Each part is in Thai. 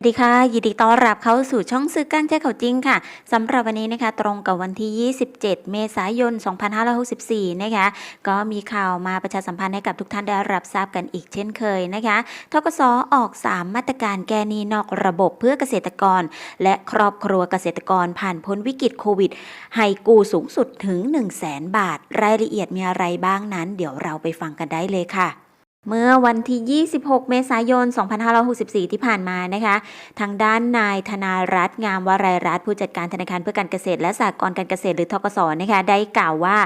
สวัสดีค่ะ ยินดีต้อนรับเข้าสู่ช่องซื้อกลางใจเขาจริงค่ะสำหรับวันนี้นะคะ ตรงกับวันที่ 27 เมษายน 2564 นะคะ ก็มีข่าวมาประชาสัมพันธ์ให้กับทุกท่านได้รับทราบกันอีกเช่นเคยนะคะทกสออก3 มาตรการแก้หนี้นอกระบบเพื่อเกษตรกร และครอบครัวเกษตรกรผ่านพ้นวิกฤตโควิด ให้กู้สูงสุดถึง 1 0 0 0 0แบาท รายละเอียดมีอะไรบ้างนั้น เดี๋ยวเราไปฟังกันได้เลยค่ะ เมื่อวันที่ 26 เมษายน 2564 ที่ผ่านมานะคะ ทางด้านนายธนารัตน์งามวรัยรัตน์ผู้จัดการธนาคารเพื่อการเกษตร และสหกรณ์การเกษตรหรือทกสนะคะ ได้กล่าวว่า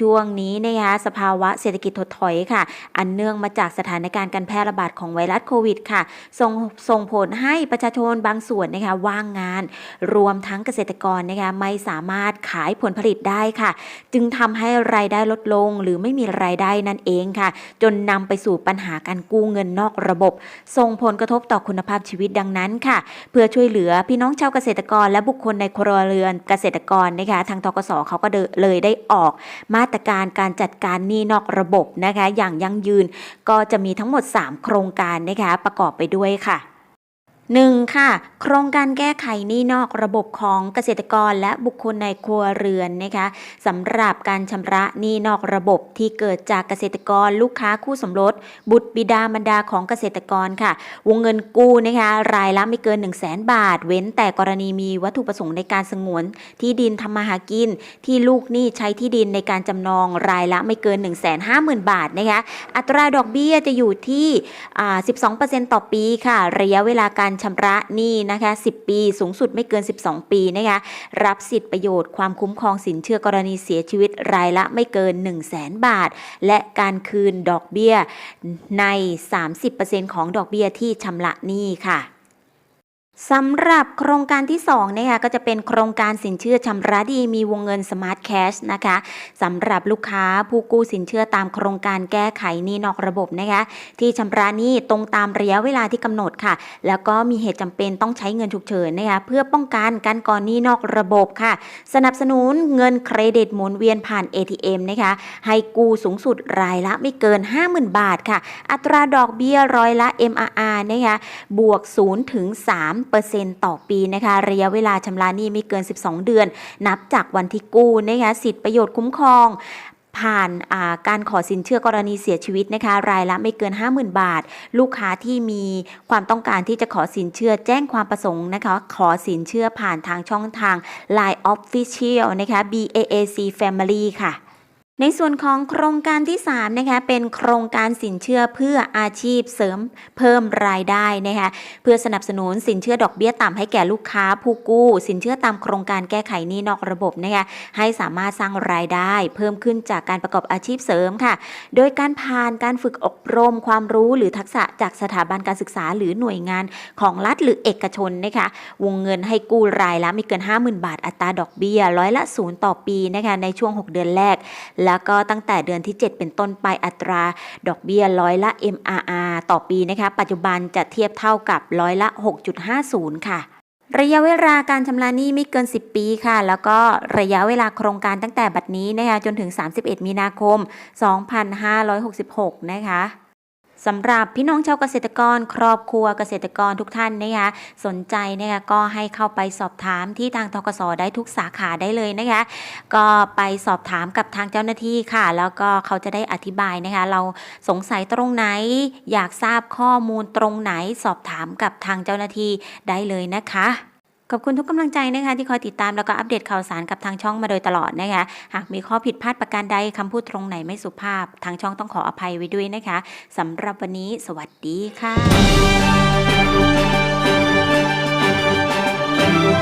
ช่วงนี้นะคะสภาวะเศรษฐกิจถดถอยค่ะ อันเนื่องมาจากสถานการณ์การแพร่ระบาดของไวรัสโควิดค่ะ ส่งส่งผลให้ประชาชนบางส่วนนะคะว่างงาน รวมทั้งเกษตรกรนะคะไม่สามารถขายผลผลิตได้ค่ะ จึงทำให้รายได้ลดลงหรือไม่มีรายได้นั่นเองค่ะ จนนำไปสู่ปัญหาการกู้เงินนอกระบบ ส่งผลกระทบต่อคุณภาพชีวิตดังนั้นค่ะ เพื่อช่วยเหลือพี่น้องชาวเกษตรกรและบุคคลในครัวเรือนเกษตรกรนะคะ ทางทกศเขาก็เลยได้ออก มาตรการการจัดการหนี้นอกระบบนะคะ อย่างยั่งยืนก็จะมีทั้งหมด 3 โครงการนะคะประกอบไปด้วยค่ะ 1. ค่ะ โครงการแก้ไขหนี้นอกระบบของเกษตรกรและบุคคลในครัวเรือนนะคะสำหรับการชำระหนี้นอกระบบที่เกิดจากเกษตรกรลูกค้าคู่สมรส บุตรบิดามารดาของเกษตรกรค่ะ วงเงินกู้นะคะรายละไม่เกิน 1 0 0 0 0แบาท เว้นแต่กรณีมีวัตถุประสงค์ในการสงวน ที่ดินทำมาหากิน ที่ลูกหนี้ใช้ที่ดินในการจำนองรายละไม่เกิน 1 5 0 0 0 0 บาทนะคะอัตราดอกเบี้ยจะอยู่ที่อ่า12%ต่อปีค่ะ ระยะเวลาการชำระหนี้นะคะ 10 ปี สูงสุดไม่เกิน 12 ปีนะคะรับสิทธิประโยชน์ความคุ้มครองสินเชื่อกรณีเสียชีวิตรายละไม่เกิน 1 0 0 0 0แบาท และการคืนดอกเบี้ยใน 30%ของดอกเบี้ยที่ชำระหนี้ค่ะ สำหรับโครงการที่2นะคะก็จะเป็นโครงการสินเชื่อชำระดีมีวงเงิน Smart Cash นะคะสำหรับลูกค้าผู้กู้สินเชื่อตามโครงการแก้ไขหนี้นอกระบบนะคะที่ชำระหนี้ตรงตามระยะเวลาที่กำหนดค่ะ แล้วก็มีเหตุจำเป็นต้องใช้เงินฉุกเฉินนะคะเพื่อป้องกันการก่อนหนี้นอกระบบค่ะ สนับสนุนเงินเครดิตหมุนเวียนผ่าน ATM นะคะให้กู้สูงสุดรายละไม่เกิน 50,000 บาทค่ะ อัตราดอกเบี้ยร้อยละ MRR นะคะบวก0ถึง3ต่อปีนะคะ ระยะเวลาชำระหนี้ไม่เกิน 12 เดือน นับจากวันที่กู้นะคะสิทธิประโยชน์คุ้มครองผ่านาการขอสินเชื่อกรณีเสียชีวิตนะคะ รายละไม่เกิน 50,000 บาท ลูกค้าที่มีความต้องการที่จะขอสินเชื่อแจ้งความประสงค์นะคะ ขอสินเชื่อผ่านทางช่องทาง Line Official นะคะ BAAC Family ค่ะ ในส่วนของโครงการที่3นะคะเป็นโครงการสินเชื่อเพื่ออาชีพเสริมเพิ่มรายได้นะคะเพื่อสนับสนุนสินเชื่อดอกเบี้ยต่ำให้แก่ลูกค้าผู้กู้ สินเชื่อตามโครงการแก้ไขหนี้นอกระบบนะคะให้สามารถสร้างรายได้ เพิ่มขึ้นจากการประกอบอาชีพเสริมค่ะ โดยการผ่านการฝึกอบรมความรู้หรือทักษะจากสถาบันการศึกษาหรือหน่วยงานของรัฐหรือเอกชนนะคะวงเงินให้กู้รายละไม่เกิน 50,000 บาทอัตราดอกเบี้ยร้อยละศูนย์ต่อปีนะคะในช่วง 6 เดือนแรกแล้วก็ตั้งแต่เดือนที่ 7 เป็นต้นไปอัตรา ดอกเบี้ยร้อยละ MRR ต่อปีนะคะ ปัจจุบันจะเทียบเท่ากับร้อยละ 6.50 ค่ะระยะเวลาการชำระหนี้ไม่เกิน 10 ปีค่ะ แล้วก็ระยะเวลาโครงการตั้งแต่บัดนี้นะคะจนถึง 31 มีนาคม 2566 นะคะ สำหรับพี่น้องชาวเกษตรกร ครอบครัวเกษตรกรทุกท่านนะคะสนใจนะคะก็ให้เข้าไปสอบถามที่ทางทกสได้ทุกสาขาได้เลยนะคะก็ไปสอบถามกับทางเจ้าหน้าที่ค่ะ แล้วก็เขาจะได้อธิบายนะคะเราสงสัยตรงไหน อยากทราบข้อมูลตรงไหนสอบถามกับทางเจ้าหน้าที่ได้เลยนะคะ ขอบคุณทุกกำลังใจนะคะที่คอยติดตามแล้วก็อัปเดตข่าวสารกับทางช่องมาโดยตลอดนะคะ หากมีข้อผิดพลาดประการใดคำพูดตรงไหนไม่สุภาพ ทางช่องต้องขออภัยไว้ด้วยนะคะสำหรับวันนี้ สวัสดีค่ะ